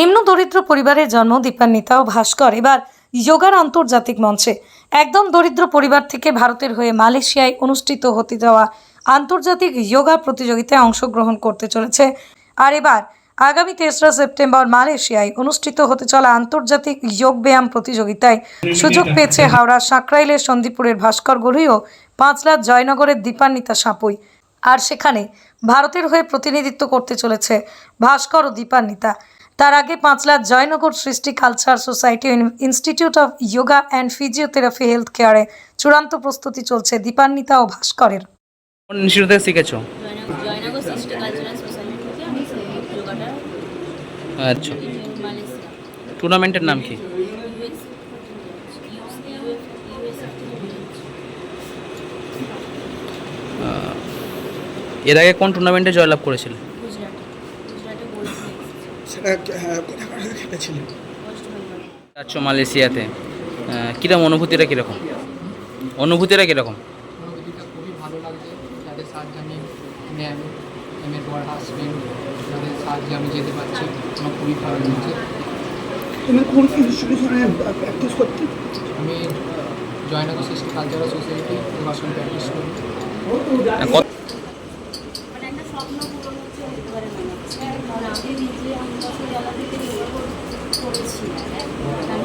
নিম্ন দরিদ্র পরিবারের জন্ম দীপান্বিতা ও ভাস্কর। এবার যোগার আন্তর্জাতিক মঞ্চে। একদম দরিদ্র পরিবার থেকে ভারতের হয়ে মালয়েশিয়ায় অনুষ্ঠিত হতে যাওয়া আন্তর্জাতিক যোগা প্রতিযোগিতায় অংশগ্রহণ করতে চলেছে। আর এবার আগামী তেসরা সেপ্টেম্বর মালয়েশিয়ায় অনুষ্ঠিত হতে চলা আন্তর্জাতিক যোগ ব্যায়াম প্রতিযোগিতায় সুযোগ পেয়েছে হাওড়া সাঁকরাইলের সন্দীপুরের ভাস্কর গড়ুই ও পাঁচলার জয়নগরের দীপান্বিতা সাঁপুই। আর সেখানে ভারতের হয়ে প্রতিনিধিত্ব করতে চলেছে ভাস্কর ও দীপান্বিতা। তার আগে পাঁচলার জয়নগর সৃষ্টি culture society institute of yoga and physiotherapy health কেয়ারে চূড়ান্ত প্রস্তুতি চলছে দীপান্বিতা ও ভাস্করের। কোন ইনস্টিটিউট থেকে শিখেছো? জয়নগর জয়নগর সৃষ্টি কালচারাল সোসাইটি থেকে আমি যোগাটা আচ্ছা। টুর্নামেন্টের নাম কি। এর আগে কোন টুর্নামেন্টে জয়লাভ করেছিলে গুজরাটে গুজরাটে গোল্ড সেটা হ্যাঁ, কোথায় কোথায় খেলেছিলেন যাচ্ছ মালয়েশিয়াতে কীরকম অনুভূতিটা কীরকম? অনুভূতিটা কীরকম? অনুভূতিটা খুবই ভালো লাগছে। যাদের সাহায্যে আমি ম্যাম ম্যামের বড় হাজবেন্ড যাদের সাহায্যে আমি যেতে পারছি আমার খুবই ভালো লাগছে। তুমি কোন ইনস্টিটিউশনে প্র্যাকটিস করতে? আমি জয়নগর সৃষ্টি কালচারাল সোসাইটি যোগাসন প্র্যাকটিস করি কত মানে একটা স্বপ্ন পূরণ হচ্ছে একেবারে মনে হচ্ছে কারণ আমি নিজে আমি বছর থেকে করেছি আমি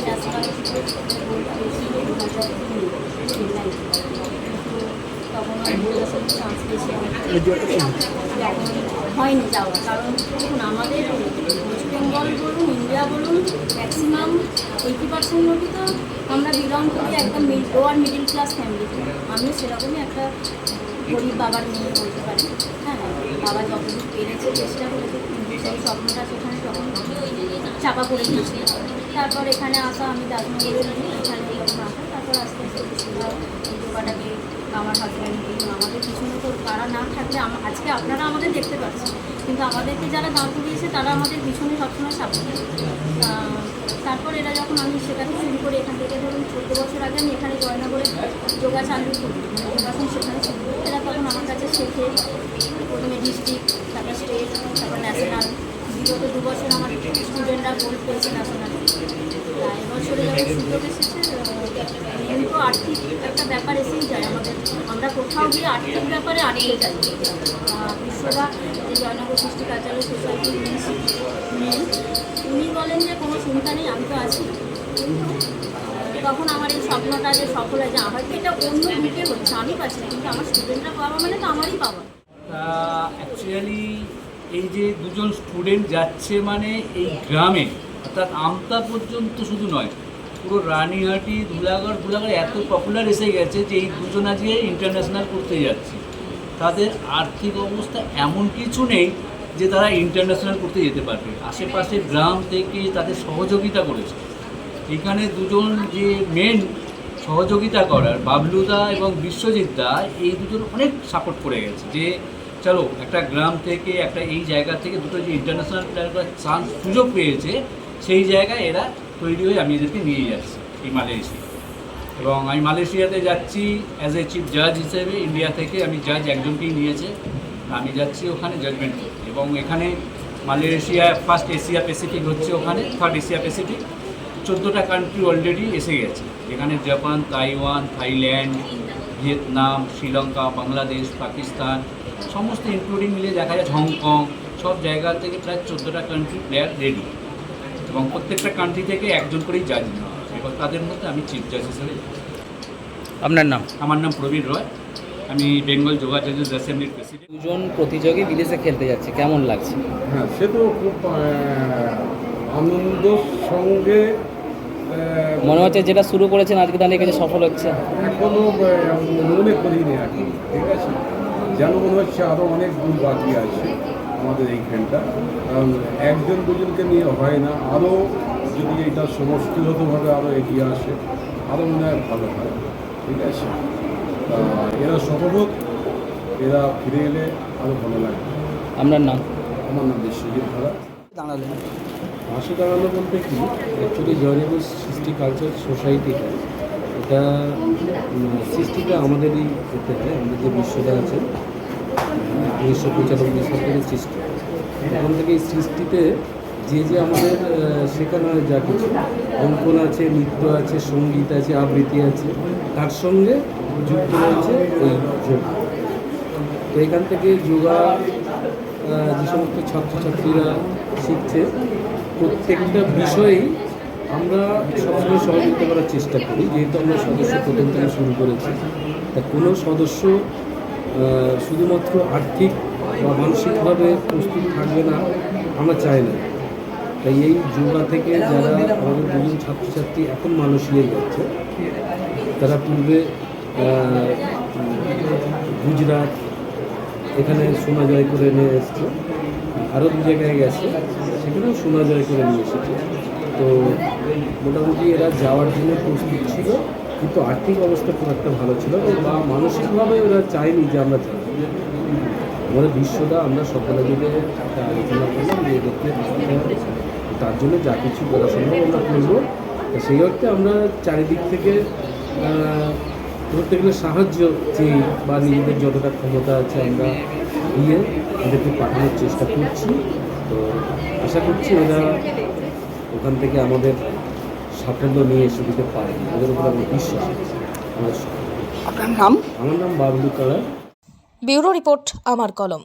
তখন হয়নি যাওয়া কারণ দেখুন আমাদের ওয়েস্ট বেঙ্গল বলুন ইন্ডিয়া বলুন ম্যাক্সিমাম এইটি পার্সেন্ট লোকই তো আমরা বিলং করি একটা লোয়ার মিডিল ক্লাস ফ্যামিলি আমিও সেরকমই একটা গরিব বাবার মেয়ে বলতে পারি। হ্যাঁ বাবা যতদূর পেরেছে চেষ্টা করেছে সেই স্বপ্নটা সেখানে তখন চাপা পড়ে গিয়েছিল। তারপর এখানে আসা আমি ছিলাম এখানে তারপর আস্তে আস্তে এই যোগাটাকে আমার হাজব্যান্ড আমাদের পিছনে তো তারা না থাকলে আজকে আপনারা আমাদের দেখতে পাচ্ছেন। কিন্তু আমাদেরকে যারা দাঁড় করিয়েছে তারা আমাদের পিছনে সবসময় সাপোর্ট তারপর এরা যখন আমি শেখাতে শুরু করি, এখান থেকে ধরুন চোদ্দ বছর আগে আমি এখানে জয়নগরে যোগা চালু করি। যোগাসন শেখানো শুরু করি এরা তখন আমার কাছে শেখে, প্রথমে ডিস্ট্রিক্ট, তারপর স্টেট, তারপর ন্যাশনাল। বিগত দু বছর আমার স্টুডেন্টরা গোল্ড পেয়েছে ন্যাশনাল। এবছরে যখন সুযোগ এসেছে আর্থিক একটা ব্যাপার এসেই যায় আমাদের। আমরা আর্থিক ব্যাপারে যাই আহ, বিশ্ববা যে জয়নগর সৃষ্টি কালচারাল সোসাইটি উনি বলেন যে কোনো চিন্তা নেই আমি তো আছি। তখন আমার এই স্বপ্নটা যে সফল হয়েছে হয়তো এটা অন্য দিকে হচ্ছে? আমি পাচ্ছি কিন্তু আমার স্টুডেন্টরা পাওয়া মানে তো আমারই পাওয়া। অ্যাকচুয়ালি এই যে দুজন স্টুডেন্ট যাচ্ছে মানে এই গ্রামে অর্থাৎ আমতা পর্যন্ত শুধু নয় পুরো রানীহাটি ধুলাগড় ধুলাগড় এত পপুলার এসে গেছে যে এই দুজন আজকে ইন্টারন্যাশনাল করতে যাচ্ছে। তাদের আর্থিক অবস্থা এমন কিছু নেই যে তারা ইন্টারন্যাশনাল করতে যেতে পারবে। আশেপাশের গ্রাম থেকে তাদের সহযোগিতা করেছে। এখানে দুজন যে মেন সহযোগিতা করার, বাবলুদা এবং বিশ্বজিৎ দা এই দুজন অনেক সাপোর্ট করে গেছে যে, চলো, একটা গ্রাম থেকে একটা এই জায়গা থেকে দুটো যে ইন্টারন্যাশনাল প্লেয়ার চান্স সুযোগ পেয়েছে, সেই জায়গায় এরা তৈরি হয়ে আমি এদেরকে নিয়ে যাচ্ছি এই মালয়েশিয়া। এবং আমি মালয়েশিয়াতে যাচ্ছি অ্যাজ এ চিফ জাজ হিসেবে ইন্ডিয়া থেকে আমি জাজ একজনকেই নিয়েছে। আমি যাচ্ছি ওখানে জাজমেন্ট করতে। এবং এখানে মালয়েশিয়া ফার্স্ট এশিয়া প্যাসিফিক হচ্ছে ওখানে থার্ড এশিয়া প্যাসিফিক চোদ্দোটা কান্ট্রি অলরেডি এসে গেছে। যেখানে Japan Taiwan Thailand Vietnam Sri Lanka Bangladesh Pakistan সমস্ত ইনক্লুডিং মিলে দেখা যাচ্ছে হংকং সব জায়গা থেকে প্রায় চোদ্দোটা কান্ট্রি প্লেয়ার রেডি এবং প্রত্যেকটা কান্ট্রি থেকে একজন করেই জাজ নেওয়া হবে এবং তাদের মধ্যে আমি চিফ জাজ হিসেবে আপনার নাম? আমার নাম প্রবীর রয়। আমি বেঙ্গল যোগা জাজেস অ্যাসেম্বলির প্রেসিডেন্ট দুজন প্রতিযোগী বিদেশে খেলতে যাচ্ছে কেমন লাগছে? হ্যাঁ সে তো খুব আনন্দের সঙ্গে মনে হচ্ছে যেটা শুরু করেছেন আজকে দাঁড়িয়ে কাছে সফল হচ্ছে। এখনও মনে করিনি আর কি ঠিক আছে? যেন মনে হচ্ছে আরও অনেক দূর বাকি আছে। আমাদের এইখানটা কারণ একজন দুজনকে নিয়ে হয় না আরও যদি এটা সমষ্টিগতভাবে আরও এগিয়ে আসে আরও মনে হয় ভালো হয়। ঠিক আছে? তা এরা সফল এরা ফিরে এলে আরও ভালো লাগে আপনার নাম? আমার নাম বিশ্বজিৎ ধারা দাঁড়ালেন। পাশে দাঁড়ানো বলতে কি অ্যাকচুয়ালি জয়নগর সৃষ্টি কালচার সোসাইটিটা এটা সৃষ্টিটা আমাদেরই করতে হয় আমাদের যে বিশ্বটা আছে। উনিশশো পঁচানব্বই সাল থেকে সৃষ্টি। তখন থেকে এই সৃষ্টিতে যে যে আমাদের শেখানো হয় যা কিছু, অঙ্কন আছে, নৃত্য আছে, সংগীত আছে, আবৃত্তি আছে, তার সঙ্গে যুক্ত রয়েছে এই যোগ। তো এখান থেকে যোগা যে সমস্ত ছাত্রছাত্রীরা শিখছে, প্রত্যেকটা বিষয়েই আমরা সবসময় সহযোগিতা করার চেষ্টা করি, যেহেতু আমরা সদস্য প্রথম থেকে শুরু করেছি। তা কোনো সদস্য শুধুমাত্র আর্থিক বা মানসিকভাবে প্রস্তুত থাকবে না, আমরা চাই না। তাই এই যোগা থেকে যারা আমাদের দুজন ছাত্রছাত্রী এখন মালয়েশিয়ায় যাচ্ছে, তারা পূর্বে গুজরাট, এখানে সোনা জয় করে নিয়ে এসছে, আরও দু জায়গায় গেছে, সেখানেও সোনা জয় করে নিয়ে এসেছে। তো মোটামুটি এরা যাওয়ার জন্য প্রস্তুত ছিল। কিন্তু আর্থিক অবস্থা খুব একটা ভালো ছিল বা মানসিকভাবে ওরা চায়নি যে আমরা আমাদের বিশ্বটা আমরা সকলে মিলে একটা আলোচনা করলাম যে এদেরকে তার জন্য যা কিছু করা সম্ভব আমরা করব। সেই অর্থে আমরা চারিদিক থেকে ধরতে গেলে সাহায্য চেয়ে বা নিজেদের যতটা ক্ষমতা আছে আমরা দিয়ে এদেরকে পাঠানোর চেষ্টা করছি। তো আশা করছি এরা ওখান থেকে আমাদের সাফল্য নিয়ে এসে দিতে পারে। ওদের উপর আমি বিশ্বাস। আপনার নাম? আমার নাম বাবলু কালার। ব্যুরো রিপোর্ট আমার কলম।